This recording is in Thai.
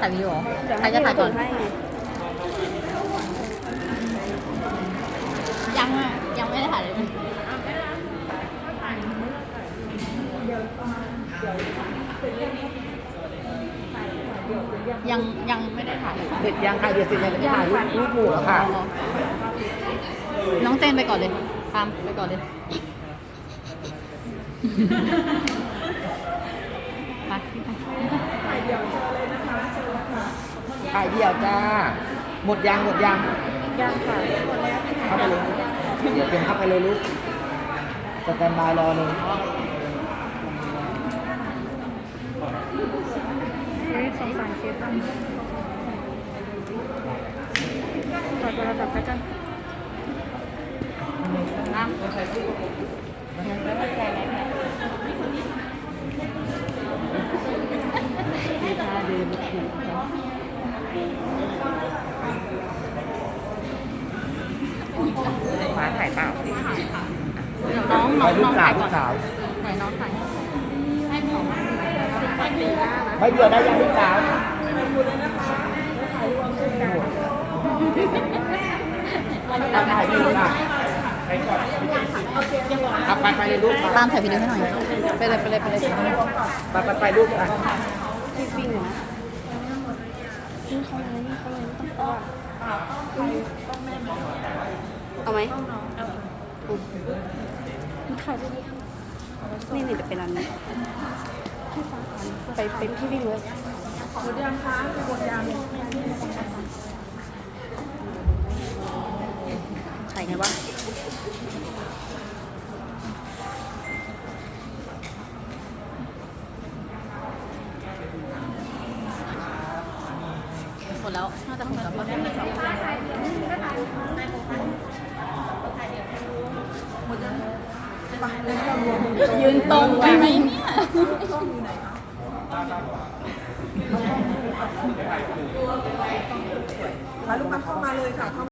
ถ่ายวิดีโอเดี๋ยวใครให้จะพี่ถ่ายก่อนให้ไงยังอะยังไม่ได้ถ่ายเลยยังยังไม่ได้ถ่ายเลยค่ะเสร็จยังค่ะเดี๋ยวเสร็จยังจะถ่ายรูปรูปหมู่แล้วค่ะ น้องเจนไปก่อนเลยตามไปก่อนเลย ไปไป ถ่ายเดี่ยวจ้า หมดยังหมดยังยังค่ะเข้าไปเลยเดี๋ยวเตรียมเข้าไปเลยลูกสแตนบายรอเลยเฮ้ยสงสารเคสอะถอดโทรศัพท์ไปกันอะ มีท่าเดินถูกฟ้า ถ่ายเปล่าเดี๋ยวน้องน้ไปองลูน้กองสาถ่าวยลูก่อกนสาวไหนน้องถ่ายให้ของไม่เดียวได้ยังลูกสาวเอาถ่ายดีค่ะเอาไปไปเลยลูกตามถ่ายวิดีโอให้หน่อย ไปเลยไปเลยไปเลยไปไปไปลูกอะพี่ปิ้งเหรอนี่เขาเลยนี่เขาเลยไม่ต้องกลัว เอาไหมเอามันถ่ายได้ดินี่นี่จะเป็นอันนี้ไปเป็นพี่วิ่งเลยหมดยังคะหมดยังถ่ายไงวะหมดแล้วน่าจะหมดแล้ว ป่ะยืนตรงไปไหมเนี่ยมาลูกมาเข้ามาเลยค่ะเข้า